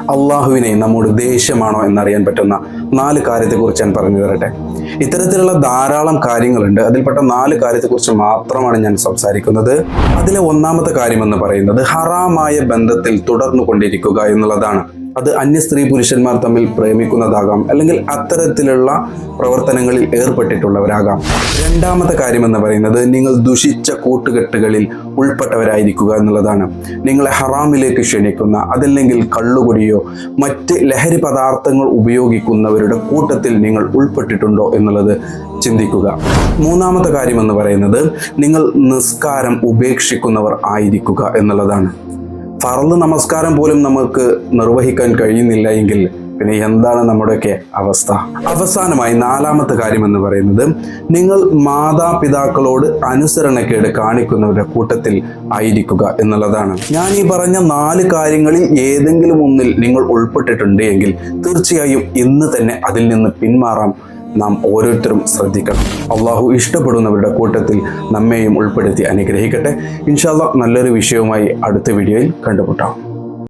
അള്ളാഹുവിനെ നമ്മോട് ദേഷ്യമാണോ എന്നറിയാൻ പറ്റുന്ന നാല് കാര്യത്തെക്കുറിച്ച് ഞാൻ പറഞ്ഞു തരട്ടെ. ഇത്തരത്തിലുള്ള ധാരാളം കാര്യങ്ങളുണ്ട്. അതിൽപ്പെട്ട നാല് കാര്യത്തെക്കുറിച്ച് മാത്രമാണ് ഞാൻ സംസാരിക്കുന്നത്. അതിലെ ഒന്നാമത്തെ കാര്യം എന്ന് പറയുന്നത് ഹറാമായ ബന്ധത്തിൽ തുടർന്നു കൊണ്ടിരിക്കുക എന്നുള്ളതാണ്. അത് അന്യ സ്ത്രീ പുരുഷന്മാർ തമ്മിൽ പ്രേമിക്കുന്നതാകാം. അല്ലെങ്കിൽ അത്തരത്തിലുള്ള പ്രവർത്തനങ്ങളിൽ ഏർപ്പെട്ടിട്ടുള്ളവരാകാം. രണ്ടാമത്തെ കാര്യം എന്ന് പറയുന്നത് നിങ്ങൾ ദുഷിച്ച കൂട്ടുകെട്ടുകളിൽ ഉൾപ്പെട്ടവരായിരിക്കുക എന്നുള്ളതാണ്. നിങ്ങളെ ഹറാമിലേക്ക് ക്ഷണിക്കുന്ന അതല്ലെങ്കിൽ കള്ളുകുടിയോ മറ്റ് ലഹരി പദാർത്ഥങ്ങൾ ഉപയോഗിക്കുന്നവരുടെ കൂട്ടത്തിൽ നിങ്ങൾ ഉൾപ്പെട്ടിട്ടുണ്ടോ എന്നുള്ളത് ചിന്തിക്കുക. മൂന്നാമത്തെ കാര്യം എന്ന് പറയുന്നത് നിങ്ങൾ നിസ്കാരം ഉപേക്ഷിക്കുന്നവർ ആയിരിക്കുക എന്നുള്ളതാണ്. ഫറൽ നമസ്കാരം പോലും നമുക്ക് നിർവഹിക്കാൻ കഴിയുന്നില്ല എങ്കിൽ പിന്നെ എന്താണ് നമ്മുടെയൊക്കെ അവസ്ഥ? അവസാനമായി നാലാമത്തെ കാര്യം എന്ന് പറയുന്നത് നിങ്ങൾ മാതാപിതാക്കളോട് അനുസരണക്കേട് കാണിക്കുന്നവരുടെ കൂട്ടത്തിൽ ആയിരിക്കുക എന്നുള്ളതാണ്. ഞാൻ ഈ പറഞ്ഞ നാല് കാര്യങ്ങളിൽ ഏതെങ്കിലും ഒന്നിൽ നിങ്ങൾ ഉൾപ്പെട്ടിട്ടുണ്ട് എങ്കിൽ തീർച്ചയായും ഇന്ന് തന്നെ അതിൽ നിന്ന് പിന്മാറാം. നാം ഓരോരുത്തരും ശ്രദ്ധിക്കണം. അള്ളാഹു ഇഷ്ടപ്പെടുന്നവരുടെ കൂട്ടത്തിൽ നമ്മെയും ഉൾപ്പെടുത്തി അനുഗ്രഹിക്കട്ടെ. ഇൻഷാല്ല നല്ലൊരു വിഷയവുമായി അടുത്ത വീഡിയോയിൽ കണ്ടുമുട്ടാം.